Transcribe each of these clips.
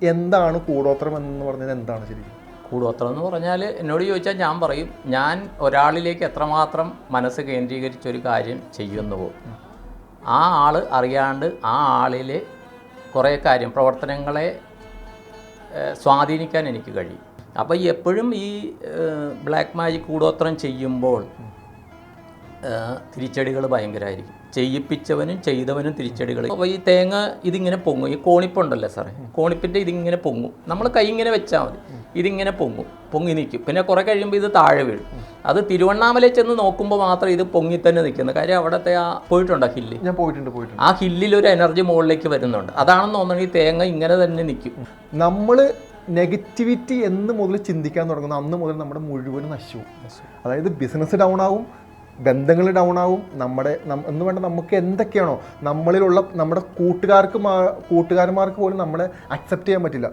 എന്താണ് കൂടോത്രം എന്ന് പറഞ്ഞത് എന്താണ് ശരിക്കും? കൂടോത്രം എന്ന് പറഞ്ഞാൽ എന്നോട് ചോദിച്ചാൽ ഞാൻ പറയും ഞാൻ ഒരാളിലേക്ക് എത്രമാത്രം മനസ്സ് കേന്ദ്രീകരിച്ച് ഒരു കാര്യം ചെയ്യുന്നുവോ ആ ആൾ അറിയാണ്ട് ആ ആളിൽ കുറേ കാര്യം പ്രവർത്തനങ്ങളെ സ്വാധീനിക്കാൻ എനിക്ക് കഴിയും. അപ്പോൾ എപ്പോഴും ഈ ബ്ലാക്ക് മാജിക് കൂടോത്രം ചെയ്യുമ്പോൾ തിരിച്ചടികൾ ഭയങ്കരമായിരിക്കും ചെയ്യിപ്പിച്ചവനും ചെയ്തവനും തിരിച്ചടികൾ. അപ്പോൾ ഈ തേങ്ങ ഇതിങ്ങനെ പൊങ്ങും. ഈ കോണിപ്പുണ്ടല്ലോ സാറേ? കോണിപ്പിന്റെ ഇതിങ്ങനെ പൊങ്ങും. നമ്മൾ കൈ ഇങ്ങനെ വെച്ചാൽ മതി. ഇതിങ്ങനെ പൊങ്ങും. പൊങ്ങി നിൽക്കും പിന്നെ കുറേ കഴിയുമ്പോൾ ഇത് താഴെ വീഴും. അത് തിരുവണ്ണാമലയിൽ ചെന്ന് നോക്കുമ്പോൾ മാത്രം ഇത് പൊങ്ങി തന്നെ നിൽക്കുന്നത് കാര്യം അവിടുത്തെ ആ പോയിട്ടുണ്ടോ ഹില്ല്? ഞാൻ പോയിട്ടുണ്ട് പോയിട്ടുണ്ട്. ആ ഹില്ലിൽ ഒരു എനർജി മുകളിലേക്ക് വരുന്നുണ്ട്. അതാണെന്ന് തോന്നുന്നത് ഈ തേങ്ങ ഇങ്ങനെ തന്നെ നിൽക്കും നമ്മൾ നെഗറ്റിവിറ്റി എന്ന് മുതൽ ചിന്തിക്കാൻ തുടങ്ങുന്ന അന്ന് മുതൽ നമ്മുടെ മുഴുവൻ നശിച്ചു. അതായത് ബിസിനസ് ഡൗൺ ആവും ബന്ധങ്ങൾ ഡൗൺ ആവും. നമ്മുടെ എന്ന് വേണ്ട നമുക്ക് എന്തൊക്കെയാണോ നമ്മളിലുള്ള നമ്മുടെ കൂട്ടുകാർക്ക് കൂട്ടുകാരന്മാർക്ക് പോലും നമ്മളെ അക്സെപ്റ്റ് ചെയ്യാൻ പറ്റില്ല.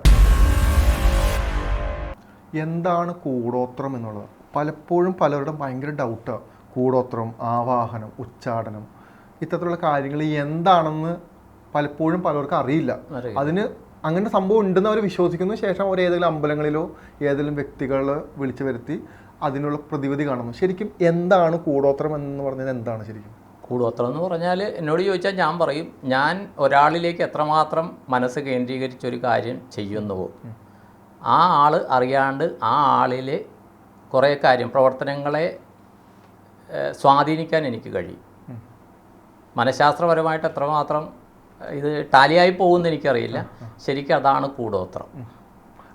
എന്താണ് കൂടോത്രം എന്നുള്ളത്? പലപ്പോഴും പലരുടെ ഭയങ്കര ഡൗട്ടാണ് കൂടോത്രം ആവാഹനം ഉച്ചാടനം. ഇത്തരത്തിലുള്ള കാര്യങ്ങൾ എന്താണെന്ന് പലപ്പോഴും പലർക്കും അറിയില്ല. അറിയില്ല. അതിന് അങ്ങനെ സംഭവം ഉണ്ടെന്ന് അവർ വിശ്വസിക്കുന്നു ശേഷം അവർ ഏതെങ്കിലും അമ്പലങ്ങളിലോ ഏതെങ്കിലും വ്യക്തികളെ വിളിച്ചു വരുത്തി അതിനുള്ള പ്രതിവിധി കാണുന്നു. ശരിക്കും എന്താണ് കൂടോത്രം എന്ന് പറഞ്ഞത് എന്താണ് ശരിക്കും? കൂടോത്രം എന്ന് പറഞ്ഞാൽ എന്നോട് ചോദിച്ചാൽ ഞാൻ പറയും ഞാൻ ഒരാളിലേക്ക് എത്രമാത്രം മനസ്സ് കേന്ദ്രീകരിച്ച് ഒരു കാര്യം ചെയ്യുന്നുവോ. ആ ആൾ അറിയാണ്ട് ആ ആളിലെ കുറേ കാര്യം പ്രവർത്തനങ്ങളെ സ്വാധീനിക്കാൻ എനിക്ക് കഴിയും. മനഃശാസ്ത്രപരമായിട്ട് എത്രമാത്രം ഇത് ടാലിയായി പോകുമെന്ന് എനിക്കറിയില്ല. ശരിക്കും അതാണ് കൂടോത്രം.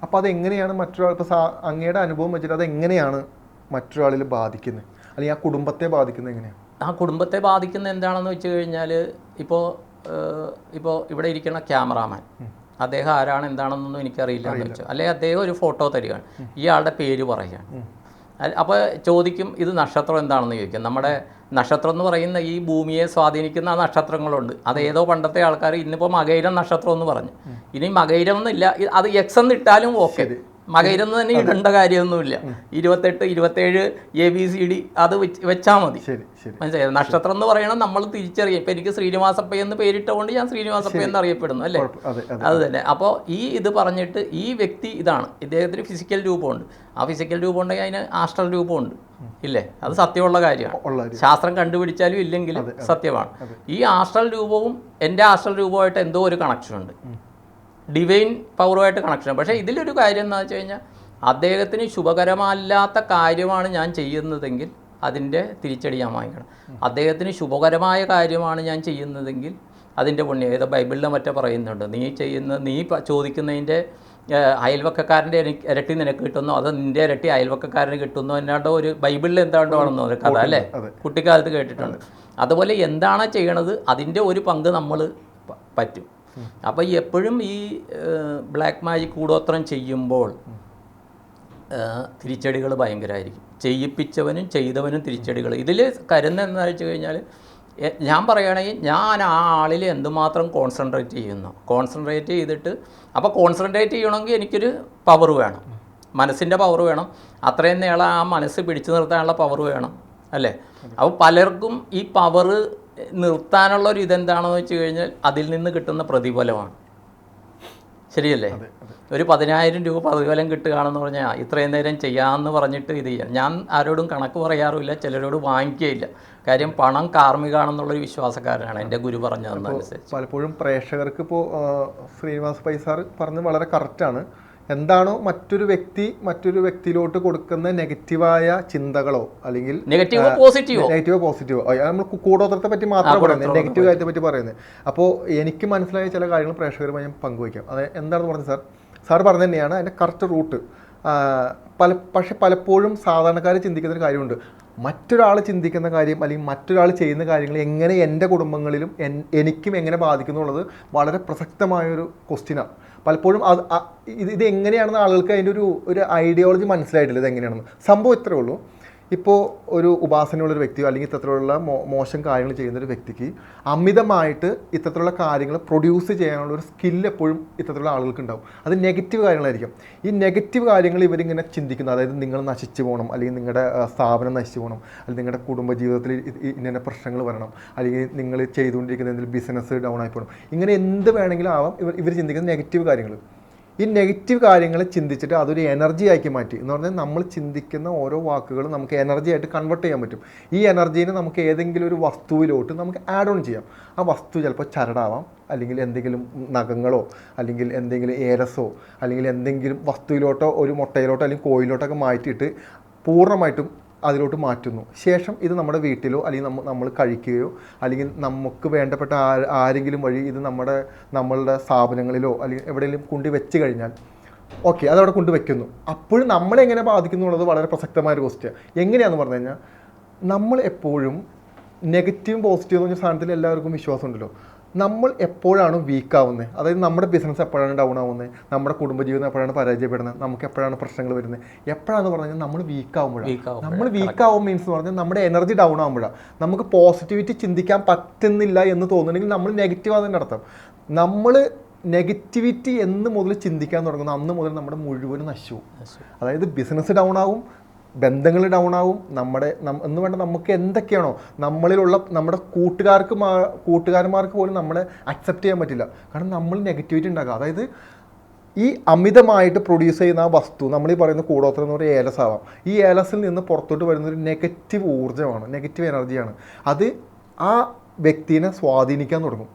അപ്പോൾ അതെങ്ങനെയാണ് മറ്റൊരാൾ ഇപ്പോൾ അങ്ങയുടെ അനുഭവം വെച്ചിട്ട് അത് എങ്ങനെയാണ് മറ്റൊരാളിൽ ബാധിക്കുന്നത് അല്ലെങ്കിൽ ആ കുടുംബത്തെ ബാധിക്കുന്നത് എങ്ങനെയാണ് ആ കുടുംബത്തെ ബാധിക്കുന്ന എന്താണെന്ന് വെച്ച് കഴിഞ്ഞാൽ ഇപ്പോൾ ഇപ്പോൾ ഇവിടെ ഇരിക്കുന്ന ക്യാമറാമാൻ. അദ്ദേഹം ആരാണ് എന്താണെന്നൊന്നും എനിക്കറിയില്ല എന്ന് വെച്ചു. അല്ലെങ്കിൽ അദ്ദേഹം ഒരു ഫോട്ടോ തരികയാണ്. ഇയാളുടെ പേര് പറയുകയാണ്. അപ്പോൾ ചോദിക്കും ഇത് നക്ഷത്രം എന്താണെന്ന് ചോദിക്കും. നമ്മുടെ നക്ഷത്രം എന്ന് പറയുന്ന ഈ ഭൂമിയെ സ്വാധീനിക്കുന്ന ആ നക്ഷത്രങ്ങളുണ്ട്. അത് ഏതോ പണ്ടത്തെ ആൾക്കാർ ഇന്നിപ്പോൾ മകൈരം നക്ഷത്രം എന്ന് പറഞ്ഞു. ഇനി മകൈരം എന്നില്ല അത് എക്സ് എന്നിട്ടാലും ഓക്കെ. മകൈരം എന്ന് തന്നെ ഇടേണ്ട കാര്യമൊന്നുമില്ല. ഇരുപത്തെട്ട് ഇരുപത്തേഴ് എ ബി സി ഡി അത് വെച്ച് വെച്ചാൽ മതി മനസ്സിലായോ? നക്ഷത്രം എന്ന് പറയണം നമ്മൾ തിരിച്ചറിയും. ഇപ്പം എനിക്ക് ശ്രീനിവാസപ്പയ്യ എന്ന് പേരിട്ടുകൊണ്ട് ഞാൻ ശ്രീനിവാസപ്പയ്യ എന്ന് അറിയപ്പെടുന്നു അല്ലേ? അതെ തന്നെ. അപ്പോൾ ഈ ഇത് പറഞ്ഞിട്ട് ഈ വ്യക്തി ഇതാണ്. ഇദ്ദേഹത്തിന് ഫിസിക്കൽ രൂപമുണ്ട്. ആ ഫിസിക്കൽ രൂപം ഉണ്ടെങ്കിൽ അതിന് ആസ്ട്രൽ രൂപമുണ്ട്. ഇല്ലേ? അത് സത്യമുള്ള കാര്യമാണ്. ശാസ്ത്രം കണ്ടുപിടിച്ചാലും ഇല്ലെങ്കിലും സത്യമാണ്. ഈ ആസ്ട്രൽ രൂപവും എന്റെ ആസ്ട്രൽ രൂപമായിട്ട് എന്തോ ഒരു കണക്ഷൻ ഉണ്ട്. ഡിവൈൻ പവറുമായിട്ട് കണക്ഷൻ പക്ഷേ ഇതിലൊരു കാര്യം എന്താ വെച്ച് കഴിഞ്ഞാൽ അദ്ദേഹത്തിന് ശുഭകരമല്ലാത്ത കാര്യമാണ് ഞാൻ ചെയ്യുന്നതെങ്കിൽ അതിന്റെ തിരിച്ചടി ഞാൻ വാങ്ങിക്കണം. അദ്ദേഹത്തിന് ശുഭകരമായ കാര്യമാണ് ഞാൻ ചെയ്യുന്നതെങ്കിൽ അതിന്റെ പുണ്യം. ഏതോ ബൈബിളിലെ മറ്റേ പറയുന്നുണ്ട് നീ ചെയ്യുന്ന നീ ചോദിക്കുന്നതിന്റെ അയൽവക്കക്കാരന്റെ ഇരട്ടി നിനക്ക് കിട്ടുന്നു? അത് നിന്റെ ഇരട്ടി അയൽവക്കക്കാരന് കിട്ടുന്നു? എന്നാണ്ടോ ഒരു ബൈബിളിൽ എന്താണ്ടോ ആണെന്നോ ഒരു കഥ അല്ലേ? കുട്ടിക്കാലത്ത് കേട്ടിട്ടുണ്ട്. അതുപോലെ എന്താണ് ചെയ്യണത് അതിന്റെ ഒരു പങ്ക് നമ്മൾ പറ്റും. അപ്പോൾ എപ്പോഴും ഈ ബ്ലാക്ക് മാജിക് കൂടോത്രം ചെയ്യുമ്പോൾ തിരിച്ചടികൾ ഭയങ്കരമായിരിക്കും ചെയ്യിപ്പിച്ചവനും ചെയ്തവനും തിരിച്ചടികൾ ഇതിൽ കരുന്ന എന്ന് വെച്ച് കഴിഞ്ഞാൽ ഞാൻ പറയുകയാണെങ്കിൽ ഞാൻ ആ ആളിൽ എന്തുമാത്രം കോൺസെൻട്രേറ്റ് ചെയ്യുന്നു. കോൺസെൻട്രേറ്റ് ചെയ്തിട്ട് അപ്പോൾ കോൺസെൻട്രേറ്റ് ചെയ്യണമെങ്കിൽ എനിക്കൊരു പവർ വേണം. മനസ്സിന്റെ പവർ വേണം. അത്രയും നീളം ആ മനസ്സ് പിടിച്ചു നിർത്താനുള്ള പവർ വേണം. അല്ലേ? അപ്പോൾ പലർക്കും ഈ പവർ നിർത്താനുള്ള ഒരു ഇതെന്താണെന്ന് വെച്ച് കഴിഞ്ഞാൽ അതിൽ നിന്ന് കിട്ടുന്ന പ്രതിഫലമാണ്. ശരിയല്ലേ? ഒരു പതിനായിരം രൂപ പ്രതിഫലം കിട്ടുകയാണെന്ന് പറഞ്ഞാൽ ഇത്രയും നേരം ചെയ്യാമെന്ന് പറഞ്ഞിട്ട് ഇത് ചെയ്യാം. ഞാൻ ആരോടും കണക്ക് പറയാറുമില്ല ചിലരോട് വാങ്ങിക്കുകയില്ല കാര്യം പണം കാർമ്മികാണെന്നുള്ളൊരു വിശ്വാസക്കാരനാണ് എന്റെ ഗുരു പറഞ്ഞു തന്നതനുസരിച്ച് പലപ്പോഴും പ്രേക്ഷകർക്ക് ഇപ്പോൾ ശ്രീനിവാസ് പൈസാർ പറഞ്ഞത് വളരെ കറക്റ്റാണ് എന്താണോ മറ്റൊരു വ്യക്തി മറ്റൊരു വ്യക്തിയിലോട്ട് കൊടുക്കുന്ന നെഗറ്റീവായ ചിന്തകളോ അല്ലെങ്കിൽ നെഗറ്റീവോ പോസിറ്റീവോ? നെഗറ്റീവോ പോസിറ്റീവോ? നമ്മൾ കൂടോത്രത്തെ പറ്റി മാത്രമേ പറയുന്നത് നെഗറ്റീവ് കാര്യത്തെ പറ്റി പറയുന്നത് അപ്പോൾ എനിക്ക് മനസ്സിലായ ചില കാര്യങ്ങൾ പ്രേക്ഷകരുമായി ഞാൻ പങ്കുവയ്ക്കാം. അത് എന്താണെന്ന് പറഞ്ഞത് സാർ? സാർ പറഞ്ഞു തന്നെയാണ് അതിന്റെ കറക്റ്റ് റൂട്ട്. പല പക്ഷെ പലപ്പോഴും സാധാരണക്കാർ ചിന്തിക്കുന്ന ഒരു കാര്യമുണ്ട്. മറ്റൊരാൾ ചിന്തിക്കുന്ന കാര്യം അല്ലെങ്കിൽ മറ്റൊരാൾ ചെയ്യുന്ന കാര്യങ്ങൾ എങ്ങനെ എന്റെ കുടുംബങ്ങളിലും എനിക്കും എങ്ങനെ ബാധിക്കുന്നുള്ളത് എന്നുള്ളത് വളരെ പ്രസക്തമായൊരു ക്വസ്റ്റ്യനാണ് പലപ്പോഴും അത് ഇത് ഇത് എങ്ങനെയാണെന്ന് ആളുകൾക്ക് അതിന്റെ ഒരു ഒരു ഐഡിയോളജി മനസ്സിലായിട്ടില്ല ഇത് എങ്ങനെയാണെന്ന് സംഭവം ഇത്രേ ഉള്ളൂ. ഇപ്പോൾ ഒരു ഉപാസനയുള്ള ഒരു വ്യക്തിയോ അല്ലെങ്കിൽ ഇത്തരത്തിലുള്ള മോശം കാര്യങ്ങൾ ചെയ്യുന്ന ഒരു വ്യക്തിക്ക് അമിതമായിട്ട് ഇത്തരത്തിലുള്ള കാര്യങ്ങൾ പ്രൊഡ്യൂസ് ചെയ്യാനുള്ള ഒരു സ്കില്ല് എപ്പോഴും ഇത്തരത്തിലുള്ള ആളുകൾക്ക് ഉണ്ടാവും. അത് നെഗറ്റീവ് കാര്യങ്ങളായിരിക്കും. ഈ നെഗറ്റീവ് കാര്യങ്ങൾ ഇവരിങ്ങനെ ചിന്തിക്കുന്നത് അതായത് നിങ്ങൾ നശിച്ചു പോകണം. അല്ലെങ്കിൽ നിങ്ങളുടെ സ്ഥാപനം നശിച്ചു പോകണം. അല്ലെങ്കിൽ നിങ്ങളുടെ കുടുംബ ജീവിതത്തിൽ ഇന്ന പ്രശ്നങ്ങൾ വരണം. അല്ലെങ്കിൽ നിങ്ങൾ ചെയ്തുകൊണ്ടിരിക്കുന്ന എന്തെങ്കിലും ബിസിനസ് ഡൗൺ ആയി പോകണം. ഇങ്ങനെ എന്ത് വേണമെങ്കിലും ആവാം. ഇവർ ഇവർ ചിന്തിക്കുന്ന നെഗറ്റീവ് കാര്യങ്ങൾ. ഈ നെഗറ്റീവ് കാര്യങ്ങൾ ചിന്തിച്ചിട്ട് അതൊരു എനർജി ആക്കി മാറ്റി. എന്ന് പറഞ്ഞാൽ നമ്മൾ ചിന്തിക്കുന്ന ഓരോ വാക്കുകളും നമുക്ക് എനർജി ആയിട്ട് കൺവെർട്ട് ചെയ്യാൻ പറ്റും. ഈ എനർജീനെ നമുക്ക് ഏതെങ്കിലും ഒരു വസ്തുവിലോട്ട് നമുക്ക് ആഡ് ഓൺ ചെയ്യാം. ആ വസ്തു ചിലപ്പോൾ ചരടാവാം അല്ലെങ്കിൽ എന്തെങ്കിലും നഖങ്ങളോ അല്ലെങ്കിൽ എന്തെങ്കിലും ഏരസോ അല്ലെങ്കിൽ എന്തെങ്കിലും വസ്തുവിലോട്ടോ ഒരു മുട്ടയിലോട്ടോ അല്ലെങ്കിൽ കോയിലോട്ടൊക്കെ മാറ്റിയിട്ട് പൂർണമായിട്ടും അതിലോട്ട് മാറ്റുന്നു. ശേഷം ഇത് നമ്മുടെ വീട്ടിലോ അല്ലെങ്കിൽ നമ്മ നമ്മൾ കഴിക്കുകയോ അല്ലെങ്കിൽ നമുക്ക് വേണ്ടപ്പെട്ട ആരെങ്കിലും വഴി ഇത് നമ്മുടെ നമ്മളുടെ സ്ഥാപനങ്ങളിലോ അല്ലെങ്കിൽ എവിടെയെങ്കിലും കൊണ്ടു വെച്ച് കഴിഞ്ഞാൽ ഓക്കെ അതവിടെ കൊണ്ട് വെക്കുന്നു. അപ്പോഴും നമ്മളെ എങ്ങനെ ബാധിക്കുന്നു എന്നുള്ളത് വളരെ പ്രസക്തമായ ഒരു ക്വസ്റ്റ്യൻ എങ്ങനെയാണെന്ന് പറഞ്ഞു കഴിഞ്ഞാൽ നമ്മൾ എപ്പോഴും നെഗറ്റീവും പോസിറ്റീവും എന്ന് പറഞ്ഞ സാധനത്തിൽ എല്ലാവർക്കും വിശ്വാസമുണ്ടല്ലോ. നമ്മൾ എപ്പോഴാണ് വീക്ക് ആവുന്നത് അതായത് നമ്മുടെ ബിസിനസ് എപ്പോഴാണ് ഡൗൺ ആവുന്നത് നമ്മുടെ കുടുംബജീവിതം എപ്പോഴാണ് പരാജയപ്പെടുന്നത് നമുക്ക് എപ്പോഴാണ് പ്രശ്നങ്ങൾ വരുന്നത് എപ്പോഴാണെന്ന് പറഞ്ഞു കഴിഞ്ഞാൽ നമ്മൾ വീക്ക് ആവുമ്പോഴാണ് നമ്മൾ വീക്ക് ആവും മീൻസ് എന്ന് പറഞ്ഞാൽ നമ്മുടെ എനർജി ഡൗൺ ആവുമ്പോഴാണ് നമുക്ക് പോസിറ്റിവിറ്റി ചിന്തിക്കാൻ പറ്റുന്നില്ല എന്ന് തോന്നുന്നുണ്ടെങ്കിൽ നമ്മൾ നെഗറ്റീവ് ആണെന്ന് അർത്ഥം. നമ്മൾ നെഗറ്റിവിറ്റി എന്ന് മുതൽ ചിന്തിക്കാൻ തുടങ്ങുന്നു. അന്ന് മുതൽ നമ്മുടെ മുഴുവനും നശിവും അതായത് ബിസിനസ് ഡൗൺ ആവും ബന്ധങ്ങൾ ഡൗൺ ആവും. നമ്മുടെ എന്ന് വേണ്ട നമുക്ക് എന്തൊക്കെയാണോ നമ്മളിലുള്ള നമ്മുടെ കൂട്ടുകാർക്ക് കൂട്ടുകാരന്മാർക്ക് പോലും നമ്മളെ അക്സെപ്റ്റ് ചെയ്യാൻ പറ്റില്ല. കാരണം നമ്മൾ നെഗറ്റിവിറ്റി ഉണ്ടാക്കുക. അതായത് ഈ അമിതമായിട്ട് പ്രൊഡ്യൂസ് ചെയ്യുന്ന ആ വസ്തു നമ്മൾ ഈ പറയുന്ന കൂടോത്രം എന്ന് പറയുന്ന ഏലസ് ആവാം ഈ ഏലസിൽ നിന്ന് പുറത്തോട്ട് വരുന്ന ഒരു നെഗറ്റീവ് ഊർജമാണ് നെഗറ്റീവ് എനർജിയാണ് അത് ആ വ്യക്തിനെ സ്വാധീനിക്കാൻ തുടങ്ങും.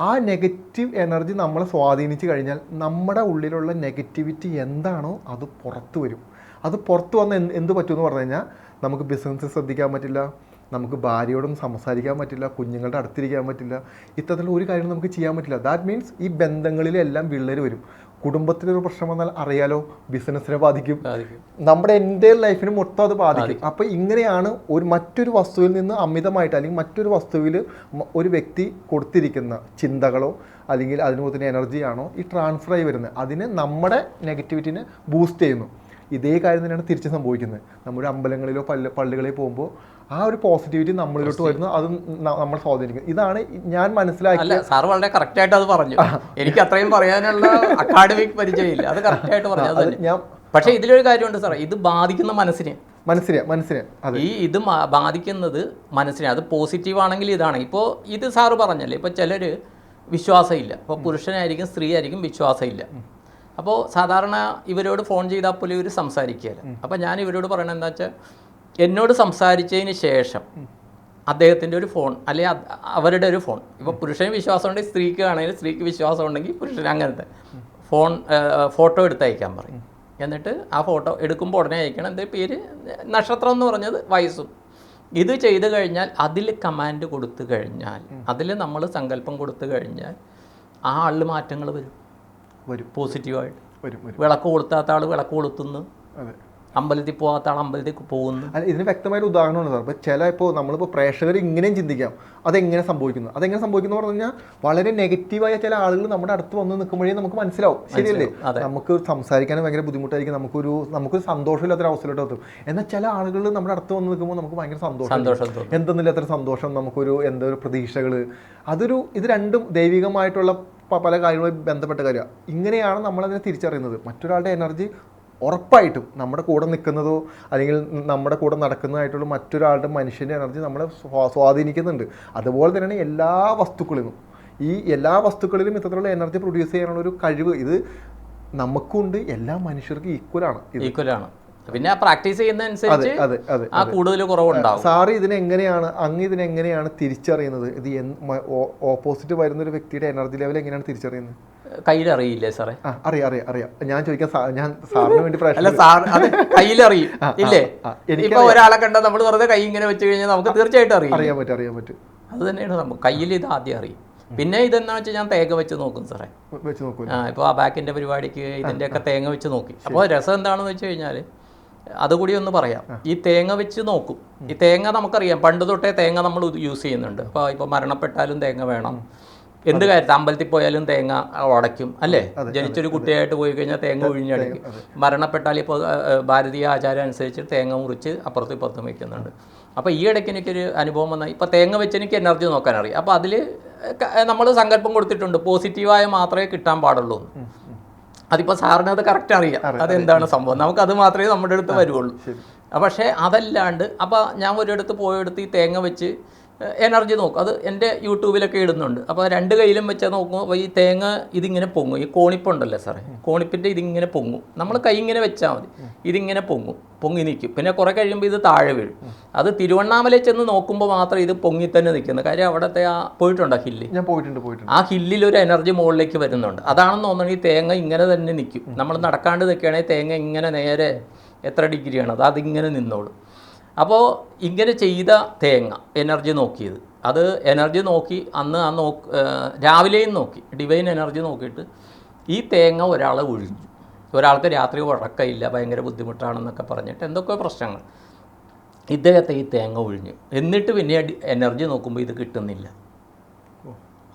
ആ നെഗറ്റീവ് എനർജി നമ്മളെ സ്വാധീനിച്ച് കഴിഞ്ഞാൽ നമ്മുടെ ഉള്ളിലുള്ള നെഗറ്റിവിറ്റി എന്താണോ അത് പുറത്തു വരും. അത് പുറത്ത് വന്ന് എന്ത് എന്ത് പറ്റുമെന്ന് പറഞ്ഞു കഴിഞ്ഞാൽ നമുക്ക് ബിസിനസ് ശ്രദ്ധിക്കാൻ പറ്റില്ല നമുക്ക് ഭാര്യയോടും സംസാരിക്കാൻ പറ്റില്ല കുഞ്ഞുങ്ങളുടെ അടുത്തിരിക്കാൻ പറ്റില്ല. ഇത്തരത്തിലുള്ള ഒരു കാര്യം നമുക്ക് ചെയ്യാൻ പറ്റില്ല. ദാറ്റ് മീൻസ് ഈ ബന്ധങ്ങളിലെല്ലാം വിള്ളൽ വരും. കുടുംബത്തിലൊരു പ്രശ്നം വന്നാൽ അറിയാലോ ബിസിനസ്സിനെ ബാധിക്കും. നമ്മുടെ എന്റെ ലൈഫിന് മൊത്തം അത് ബാധിക്കും. അപ്പോൾ ഇങ്ങനെയാണ് ഒരു മറ്റൊരു വസ്തുവിൽ നിന്ന് അമിതമായിട്ട് അല്ലെങ്കിൽ മറ്റൊരു വസ്തുവിൽ ഒരു വ്യക്തി കൊടുത്തിരിക്കുന്ന ചിന്തകളോ അല്ലെങ്കിൽ അതിന് തന്നെ എനർജിയാണോ ഈ ട്രാൻസ്ഫർ ആയി വരുന്നത്. അതിന് നമ്മുടെ നെഗറ്റിവിറ്റിനെ ബൂസ്റ്റ് ചെയ്യുന്നു. ഇതേ കാര്യം തന്നെയാണ് തിരിച്ച് സംഭവിക്കുന്നത്. നമ്മുടെ അമ്പലങ്ങളിലോ പള്ളി പള്ളികളിൽ പോകുമ്പോൾ ആ ഒരു പോസിറ്റിവിറ്റി നമ്മളിലോട്ട് വരുന്നു. അത് നമ്മൾ സ്വാധീനിക്കും ഇതാണ് ഞാൻ മനസ്സിലാക്കി അല്ല സാർ വളരെ കറക്റ്റ് ആയിട്ട് അത് പറഞ്ഞു. എനിക്ക് അത്രയും പറയാനുള്ള അക്കാഡമിക് പരിചയമില്ല. അത് കറക്റ്റ് ആയിട്ട് പറഞ്ഞു. ഞാൻ പക്ഷേ ഇതിലൊരു കാര്യമുണ്ട് സാർ ഇത് ബാധിക്കുന്ന മനസ്സിനെ. മനസ്സിന് മനസ്സിന്. അതെ ഈ ഇത് ബാധിക്കുന്നത് മനസ്സിനെ. അത് പോസിറ്റീവ് ആണെങ്കിൽ ഇതാണ്. ഇപ്പോൾ ഇത് സാറ് പറഞ്ഞല്ലേ? ഇപ്പോൾ ചിലർ വിശ്വാസമില്ല. ഇപ്പോൾ പുരുഷനായിരിക്കും സ്ത്രീ ആയിരിക്കും വിശ്വാസമില്ല അപ്പോൾ സാധാരണ ഇവരോട് ഫോൺ ചെയ്താൽ പോലും ഇവർ സംസാരിക്കുകയില്ല. അപ്പോൾ ഞാൻ ഇവരോട് പറയണത് എന്താ വെച്ചാൽ എന്നോട് സംസാരിച്ചതിന് ശേഷം അദ്ദേഹത്തിന്റെ ഒരു ഫോൺ അല്ലെ അവരുടെ ഒരു ഫോൺ ഇപ്പോൾ പുരുഷന് വിശ്വാസം ഉണ്ടെങ്കിൽ സ്ത്രീക്ക് ആണെങ്കിൽ സ്ത്രീക്ക് വിശ്വാസം ഉണ്ടെങ്കിൽ പുരുഷൻ അങ്ങനത്തെ ഫോൺ ഫോട്ടോ എടുത്ത് അയക്കാൻ പറയും. എന്നിട്ട് ആ ഫോട്ടോ എടുക്കുമ്പോൾ ഉടനെ അയക്കണം. എന്റെ പേര്? നക്ഷത്രം എന്ന് പറഞ്ഞത് വയസ്സും. ഇത് ചെയ്തു കഴിഞ്ഞാൽ അതിൽ കമാൻഡ് കൊടുത്തു കഴിഞ്ഞാൽ അതിൽ നമ്മൾ സങ്കല്പം കൊടുത്തു കഴിഞ്ഞാൽ ആ ആളിൽ മാറ്റങ്ങൾ വരും. വരും. പോസിറ്റീവായിട്ട്. വരും വരും. വിളക്ക് കൊളുത്താത്ത ആൾ വിളക്ക് കൊളുത്തുന്നു. അതെ. അമ്പലത്തിൽ പോകാത്ത ആൾ അമ്പലത്തിൽ പോകുന്നു. അല്ല ഇതിന് വ്യക്തമായൊരു ഉദാഹരണമാണ് സാർ. ഇപ്പോൾ ചില ഇപ്പോൾ നമ്മളിപ്പോൾ പ്രേക്ഷകർ ഇങ്ങനെയും ചിന്തിക്കാം. അതെങ്ങനെ സംഭവിക്കുന്നു? അതെങ്ങനെ സംഭവിക്കുന്നു പറഞ്ഞു കഴിഞ്ഞാൽ വളരെ നെഗറ്റീവായ ചില ആളുകൾ നമ്മുടെ അടുത്ത് വന്ന് നിൽക്കുമ്പോഴേ നമുക്ക് മനസ്സിലാവും. ശരിയല്ലേ? നമുക്ക് സംസാരിക്കാനും ഭയങ്കര ബുദ്ധിമുട്ടായിരിക്കും. നമുക്കൊരു നമുക്കൊരു സന്തോഷമില്ലാത്തൊരു അവസ്ഥയിലോട്ട് എത്തും. എന്നാൽ ചില ആളുകൾ നമ്മുടെ അടുത്ത് വന്ന് നിൽക്കുമ്പോൾ നമുക്ക് ഭയങ്കര സന്തോഷം സന്തോഷം തോന്നും. എന്തെന്നില്ലാത്തൊരു സന്തോഷം നമുക്കൊരു എന്തൊരു പ്രതീക്ഷകൾ അതൊരു ഇത് രണ്ടും ദൈവികമായിട്ടുള്ള പല കാര്യങ്ങളുമായി ബന്ധപ്പെട്ട കാര്യമാണ് ഇങ്ങനെയാണ് നമ്മളതിനെ തിരിച്ചറിയുന്നത്. മറ്റൊരാളുടെ എനർജി ഉറപ്പായിട്ടും നമ്മുടെ കൂടെ നിൽക്കുന്നതോ അല്ലെങ്കിൽ നമ്മുടെ കൂടെ നടക്കുന്നതായിട്ടുള്ള മറ്റൊരാളുടെ മനുഷ്യന്റെ എനർജി നമ്മളെ സ്വാധീനിക്കുന്നുണ്ട്. അതുപോലെ തന്നെയാണ് എല്ലാ വസ്തുക്കളിലും. ഈ എല്ലാ വസ്തുക്കളിലും ഇത്തരത്തിലുള്ള എനർജി പ്രൊഡ്യൂസ് ചെയ്യാനുള്ള ഒരു കഴിവ് ഇത് നമുക്കുണ്ട്. എല്ലാ മനുഷ്യർക്കും ഈക്വലാണ് ഈക്വലാണ് പിന്നെ പ്രാക്ടീസ് ചെയ്യുന്നതനുസരിച്ച് ആ കൂടുതൽ കുറവുണ്ടാവും. സാറ് ഇതിനെങ്ങനെയാണ് അങ്ങ് ഇതിനെങ്ങനെയാണ് തിരിച്ചറിയുന്നത്? ഇത് ഓപ്പോസിറ്റ് വരുന്ന ഒരു വ്യക്തിയുടെ എനർജി ലെവൽ എങ്ങനെയാണ് തിരിച്ചറിയുന്നത്? കയ്യിലറിയില്ലേ സാറേ? അറിയാം അറിയാം അറിയാം. ഞാൻ ചോദിക്കാൻ ഞാൻ സാറിന് വേണ്ടി അല്ല സാർ അത് കയ്യിലറിയും. ഇല്ലേ? ഇപ്പൊ ഒരാളെ കണ്ടാൽ നമ്മൾ വെറുതെ കൈ ഇങ്ങനെ വെച്ച് കഴിഞ്ഞാൽ നമുക്ക് തീർച്ചയായിട്ടും അറിയാം അറിയാൻ പറ്റും അറിയാൻ പറ്റും. അത് തന്നെയാണ് സംഭവം. കയ്യിൽ ഇത് ആദ്യം അറിയും. പിന്നെ ഇതെന്നാ വെച്ചാൽ ഞാൻ തേങ്ങ വെച്ച് നോക്കും സാറേ. വെച്ച് നോക്കും ആ ഇപ്പോൾ ആ ബാക്കിന്റെ പരിപാടിക്ക് ഇതിന്റെയൊക്കെ തേങ്ങ വെച്ച് നോക്കി. അപ്പോൾ രസം എന്താണെന്ന് വെച്ച് കഴിഞ്ഞാൽ അതുകൂടി ഒന്ന് പറയാം ഈ തേങ്ങ വെച്ച് നോക്കും. ഈ തേങ്ങ നമുക്കറിയാം. പണ്ട് തൊട്ടേ തേങ്ങ നമ്മൾ യൂസ് ചെയ്യുന്നുണ്ട്. അപ്പോൾ ഇപ്പോൾ മരണപ്പെട്ടാലും തേങ്ങ വേണം. എന്ത് കാര്യത്തിൽ അമ്പലത്തിൽ പോയാലും തേങ്ങ ഉടയ്ക്കും അല്ലേ? ജനിച്ചൊരു കുട്ടിയായിട്ട് പോയി കഴിഞ്ഞാൽ തേങ്ങ ഒഴിഞ്ഞടയ്ക്കും മരണപ്പെട്ടാൽ ഇപ്പോൾ ഭാരതീയ ആചാരം അനുസരിച്ച് തേങ്ങ മുറിച്ച് അപ്പുറത്തും ഇപ്പുറത്തും വെക്കുന്നുണ്ട്. അപ്പോൾ ഈ ഇടയ്ക്ക് എനിക്കൊരു അനുഭവം വന്നാൽ ഇപ്പോൾ തേങ്ങ വെച്ച് എനിക്ക് എനർജി നോക്കാൻ അറിയാം അപ്പോൾ അതിൽ നമ്മൾ സങ്കല്പം കൊടുത്തിട്ടുണ്ട്. പോസിറ്റീവായ മാത്രമേ കിട്ടാൻ പാടുള്ളൂ. അതിപ്പോൾ സാറിന് അത് കറക്റ്റ് അറിയാം. അതെന്താണ് സംഭവം? നമുക്ക് അത് മാത്രമേ നമ്മുടെ അടുത്ത് വരുള്ളൂ. പക്ഷേ അതല്ലാണ്ട് അപ്പോൾ ഞാൻ ഒരിടത്ത് പോയെടുത്ത് ഈ തേങ്ങ വെച്ച് എനർജി നോക്കും. അത് എന്റെ യൂട്യൂബിലൊക്കെ ഇടുന്നുണ്ട്. അപ്പോൾ രണ്ട് കയ്യിലും വെച്ച് നോക്കുമ്പോൾ ഈ തേങ്ങ ഇതിങ്ങനെ പൊങ്ങും. ഈ കോണിപ്പുണ്ടല്ലോ സാറേ? കോണിപ്പിന്റെ ഇതിങ്ങനെ പൊങ്ങും. നമ്മൾ കൈ ഇങ്ങനെ വെച്ചാൽ മതി. ഇതിങ്ങനെ പൊങ്ങും. പൊങ്ങി നിൽക്കും. പിന്നെ കുറേ കഴിയുമ്പോൾ ഇത് താഴെ വീഴും. അത് തിരുവണ്ണാമലയിൽ ചെന്ന് നോക്കുമ്പോൾ മാത്രം ഇത് പൊങ്ങി തന്നെ നിൽക്കുന്നത്. കാര്യം അവിടുത്തെ ആ പോയിട്ടുണ്ടോ ഹില്ല്? ഞാൻ പോയിട്ടുണ്ട് പോയിട്ടുണ്ട്. ആ ഹില്ലിൽ ഒരു എനർജി മുകളിലേക്ക് വരുന്നുണ്ട്. അതാണെന്ന് തോന്നുന്നത് ഈ തേങ്ങ ഇങ്ങനെ തന്നെ നിൽക്കും. നമ്മൾ നടക്കാണ്ട് നിൽക്കുകയാണെങ്കിൽ തേങ്ങ ഇങ്ങനെ നേരെ എത്ര ഡിഗ്രിയാണ്? അത് അതിങ്ങനെ നിന്നോളും. അപ്പോൾ ഇങ്ങനെ ചെയ്ത തേങ്ങ എനർജി നോക്കിയത്. അത് എനർജി നോക്കി അന്ന് ആ നോക്ക് ഏഹ് രാവിലെയും നോക്കി ഡിവൈൻ എനർജി നോക്കിയിട്ട് ഈ തേങ്ങ ഒരാളെ ഒഴിഞ്ഞു ഒരാൾക്ക് രാത്രി ഉറക്കമില്ല ഭയങ്കര ബുദ്ധിമുട്ടാണെന്നൊക്കെ പറഞ്ഞിട്ട് എന്തൊക്കെയോ പ്രശ്നങ്ങൾ. ഇദ്ദേഹത്തെ ഈ തേങ്ങ ഒഴിഞ്ഞു എന്നിട്ട് പിന്നെ എനർജി നോക്കുമ്പോൾ ഇത് കിട്ടുന്നില്ല.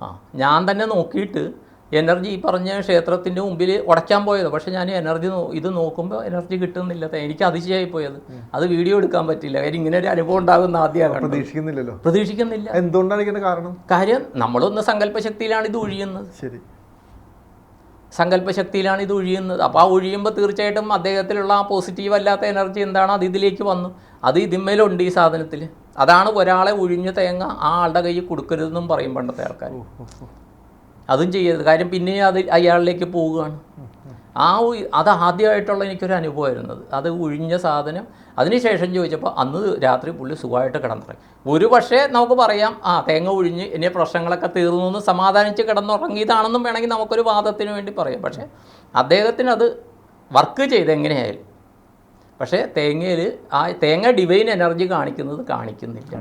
ആ ഞാൻ തന്നെ നോക്കിയിട്ട് എനർജി ഈ പറഞ്ഞ ക്ഷേത്രത്തിന്റെ മുമ്പിൽ ഉടയ്ക്കാൻ പോയത്. പക്ഷേ ഞാൻ എനർജി ഇത് നോക്കുമ്പോൾ എനർജി കിട്ടുന്നില്ല. എനിക്ക് അതിശയായി പോയത്. അത് വീഡിയോ എടുക്കാൻ പറ്റില്ല. കാര്യം ഇങ്ങനെ ഒരു അനുഭവം ഉണ്ടാകുന്ന ആദ്യമാണ് പ്രതീക്ഷിക്കുന്നില്ലല്ലോ. പ്രതീക്ഷിക്കുന്നില്ല. എന്തുകൊണ്ടാണ് ഇതിന്റെ കാരണം? കാര്യം നമ്മളൊന്ന് സങ്കല്പശക്തിയിലാണ് ഇത് ഒഴിയുന്നത്. ശരി. സങ്കല്പശക്തിയിലാണ് ഇത് ഒഴിയുന്നത്. അപ്പോൾ ആ ഒഴിയുമ്പോൾ തീർച്ചയായിട്ടും അദ്ദേഹത്തിലുള്ള ആ പോസിറ്റീവ് അല്ലാത്ത എനർജി എന്താണ്? അത് ഇതിലേക്ക് വന്നു. അത് ഇതിന്മേലുണ്ട് ഈ സാധനത്തിൽ അതാണ് ഒരാളെ ഒഴിഞ്ഞ തേങ്ങ ആ ആളുടെ കയ്യിൽ കൊടുക്കരുതെന്നും പറയും പണ്ടത്തെ ആൾക്കാർ. അതും ചെയ്യരുത്. കാര്യം പിന്നെ അത് അയാളിലേക്ക് പോവുകയാണ്. ആ അത് ആദ്യമായിട്ടുള്ള എനിക്കൊരു അനുഭവമായിരുന്നത്. അത് ഒഴിഞ്ഞ സാധനം. അതിനുശേഷം ചോദിച്ചപ്പോൾ അന്ന് രാത്രി പുള്ളി സുഖമായിട്ട് കിടന്നുറങ്ങി. ഒരു പക്ഷേ നമുക്ക് പറയാം ആ തേങ്ങ ഒഴിഞ്ഞ് ഇനി പ്രശ്നങ്ങളൊക്കെ തീർന്നു എന്ന് സമാധാനിച്ച് കിടന്നുറങ്ങിയതാണെന്നും വേണമെങ്കിൽ നമുക്കൊരു വാദത്തിന് വേണ്ടി പറയാം. പക്ഷേ അദ്ദേഹത്തിന് അത് വർക്ക് ചെയ്ത് എങ്ങനെയായാലും. പക്ഷേ തേങ്ങയിൽ ആ തേങ്ങ ഡിവൈൻ എനർജി കാണിക്കുന്നത് കാണിക്കുന്നില്ല.